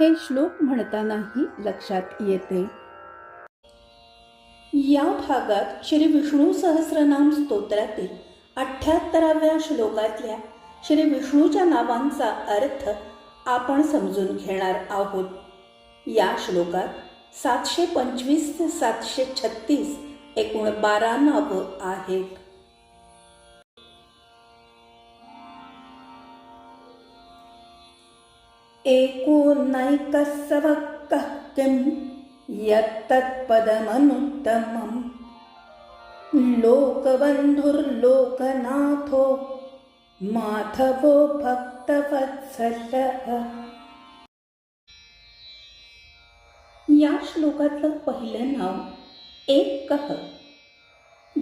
हे श्लोक म्हणतानाही लक्षात येते. या भागात श्री विष्णू सहस्रनाम स्तोत्रातील अठ्ठ्याहत्तराव्या श्लोकातल्या श्री विष्णूच्या नावांचा अर्थ आपण समजून घेणार आहोत. या श्लोकात सातशे पंचवीस ते सातशे छत्तीस एकूण बारा नावं आहेत. एकोनैकसवक्कः किं? यत्तत्पदमनुत्तमम् लोकबन्धुर्लोकनाथो माधवो भक्तवत्सलः या श्लोकातलं पहिलं नाव एक कह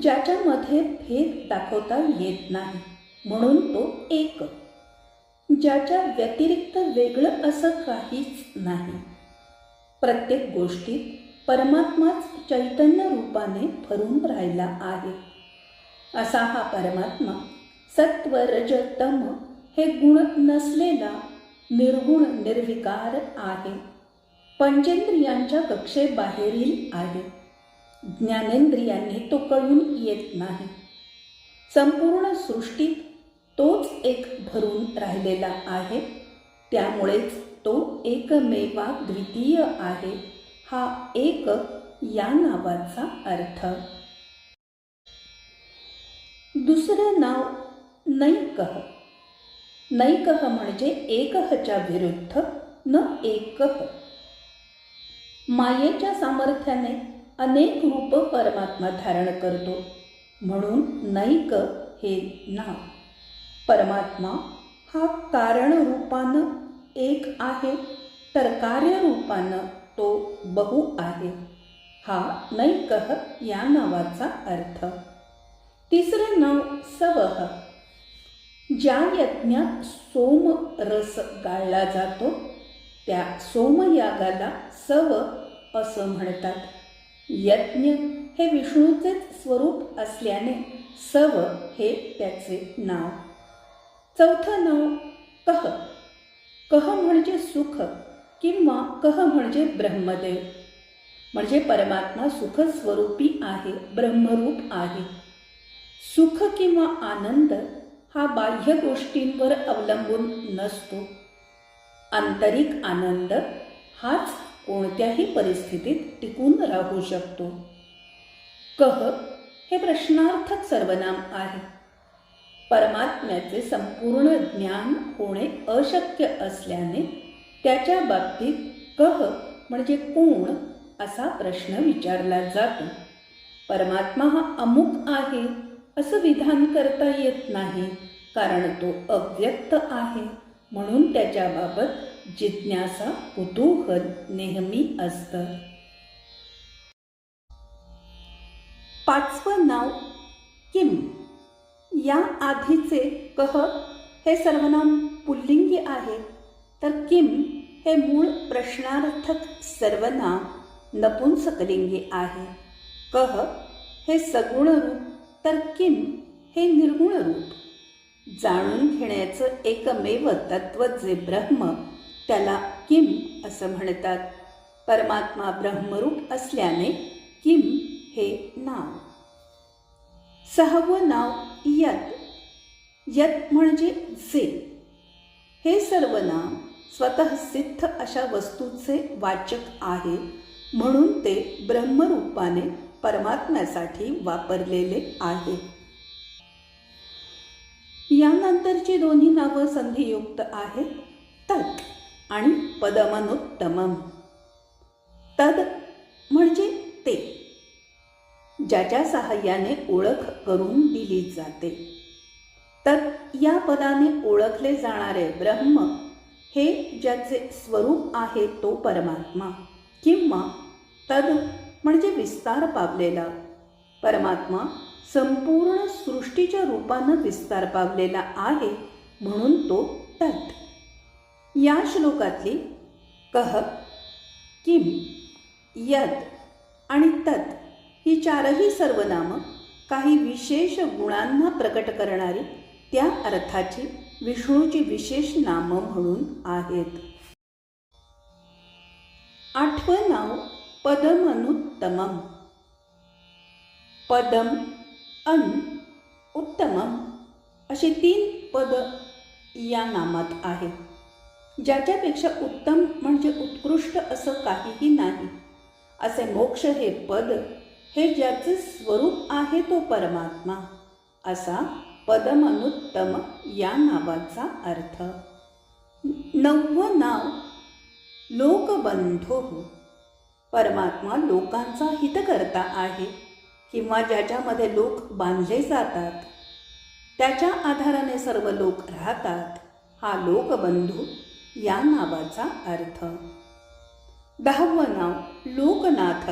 ज्याच्यामध्ये भेद दाखवता येत नाही म्हणून तो एक। ज्याच्या व्यतिरिक्त वेगळं असं काहीच नाही. प्रत्येक गोष्टीत परमात्माच चैतन्य रूपाने भरून राहिला आहे. असा हा परमात्मा सत्व रज तम हे गुण नसलेला निर्गुण निर्विकार आहे. पंचेंद्रियांच्या कक्षेबाहेरील आहे. ज्ञानेंद्रियांनी तो कळून येत नाही. संपूर्ण सृष्टीत तोच एक भरून राहिलेला आहे. त्यामुळेच तो एकमेवा द्वितीय आहे हा एक या नावाचा अर्थ. दुसरं नाव नैकह. नैकह म्हणजे एकहच्या विरुद्ध न एकह. मायेच्या सामर्थ्याने अनेक रूप परमात्मा धारण करतो म्हणून नैक हे नाव. परमात्मा हा कारण रूपानं एक आहे तर कार्यरूपानं तो बहु आहे. हा नैकह या नावाचा अर्थ. तिसरं नाव सवह. ज्या यज्ञात सोम रस गाळला जातो त्या सोमयागाला सव असं म्हणतात. यज्ञ हे विष्णूचेच स्वरूप असल्याने सव हे त्याचे नाव. चौथं नाव कह. कह म्हणजे सुख किंवा कह म्हणजे ब्रह्मदेव. म्हणजे परमात्मा सुखस्वरूपी आहे ब्रह्मरूप आहे. सुख किंवा आनंद हा बाह्य गोष्टींवर अवलंबून नसतो. आंतरिक आनंद हाच कोणत्याही परिस्थितीत टिकून राहू शकतो. कह हे प्रश्नार्थक सर्वनाम आहे. परमात्म्याचे संपूर्ण ज्ञान होणे अशक्य असल्याने त्याच्या बाबतीत कह म्हणजे कोण असा प्रश्न विचारला जातो. परमात्मा हा अमुक आहे असं विधान करता येत नाही कारण तो अव्यक्त आहे म्हणून त्याच्याबाबत जिज्ञासा कुतूहल नेहमी असतं. पाचवं नाव किम. या आधीचे कह हे सर्वनाम पुल्लिंगी आहे. तर किम हे मूळ प्रश्नार्थक सर्वनाम नपुंसकलिंगी आहे. कह हे सगुण रूप तर किम हे निर्गुण रूप. जाणून घेण्याचं एकमेव तत्व जे ब्रह्म त्याला किम असं म्हणतात. परमात्मा ब्रह्मरूप असल्याने किम हे नाव. सहावं नाव यत. यत म्हणजे जे. हे सर्व नाम स्वतः सिद्ध अशा वस्तूचे वाचक आहे म्हणून ते ब्रह्मरूपाने परमात्म्यासाठी वापरलेले आहे. यानंतरची दोन्ही नावं संधियुक्त आहेत. तत् आणि पदमनुत्तमम. तद म्हणजे ज्याच्या सहाय्याने ओळख करून दिली जाते. तर या पदाने ओळखले जाणारे ब्रह्म हे ज्याचे स्वरूप आहे तो परमात्मा किंवा तद म्हणजे विस्तार पावलेला. परमात्मा संपूर्ण सृष्टीच्या रूपानं विस्तार पावलेला आहे म्हणून तो तत् या श्लोकातली कह किम यद आणि तत् चारही सर्वनामं काही विशेष गुणांना प्रकट करणारी त्या अर्थाची विष्णूची विशेष नामं म्हणून आहेत. आठवं नाव पदमनुत्तमम. पदम अन उत्तमम अशी तीन पद या नामात आहे. ज्याच्यापेक्षा उत्तम म्हणजे उत्कृष्ट असं काहीही नाही. असे मोक्ष हे पद हे ज्याचे स्वरूप आहे तो परमात्मा असा पदमनुत्तम या नावाचा अर्थ. नव्व नाव लोकबंधू. परमात्मा लोकांचा हितकर्ता आहे किंवा ज्याच्यामध्ये लोक बांधले जातात त्याच्या आधाराने सर्व लोक राहतात हा लोकबंधू या नावाचा अर्थ. दहावं नाव लोकनाथ.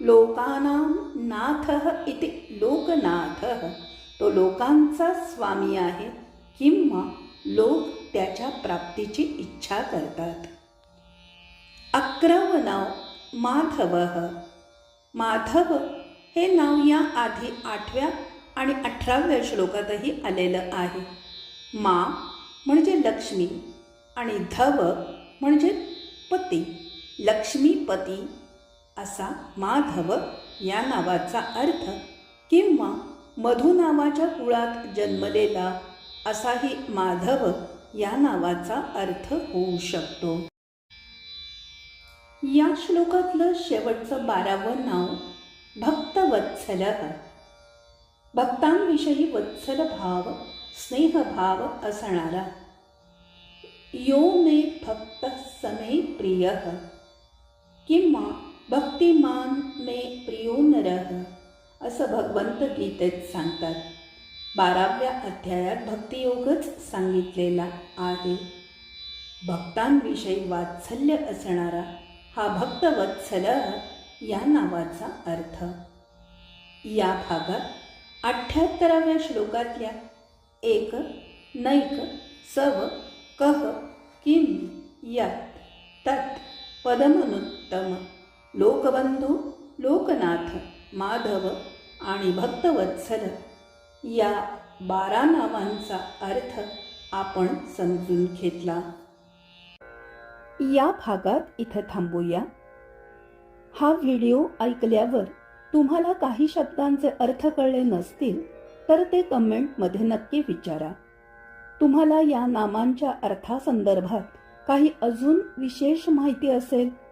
लोकानां नाथ इति लोकनाथ. तो लोकांचा स्वामी आहे किंवा लोक त्याच्या प्राप्तीची इच्छा करतात. अकरावं नाव माधव. माधव हे नाव या आधी आठव्या आणि अठराव्या श्लोकातही आलेलं आहे. मा म्हणजे लक्ष्मी आणि धव म्हणजे पती. लक्ष्मीपती असा माधव या नावाचा अर्थ किंवा मधु नावाच्या कुळात जन्मलेला असाही माधव या नावाचा अर्थ होऊ शकतो. या श्लोकातलं शेवटचं बारावं नाव भक्तवत्सल. भक्तांविषयी वत्सल भाव स्नेहभाव असणारा. यो मे भक्त समे प्रिय. किंवा भक्तिमान मे प्रियो नरः असं भगवंत गीतेत सांगतात. बाराव्या अध्यायात भक्तियोगच सांगितलेला आहे. भक्तांविषयी वात्सल्य असणारा हा भक्तवत्सल या नावाचा अर्थ. या भागात अठ्ठ्याहत्तराव्या श्लोकातल्या एक नैक सव कह किम यत तत् पदमनुत्तम लोकबंधू लोकनाथ माधव आणि भक्तवत्सल या बारा नावांचा अर्थ आपण समजून घेतला. या भागात इथं थांबूया. हा व्हिडिओ ऐकल्यावर तुम्हाला काही शब्दांचे अर्थ कळले नसतील तर ते कमेंटमध्ये नक्की विचारा. तुम्हाला या नामांच्या अर्थासंदर्भात काही अजून विशेष माहिती असेल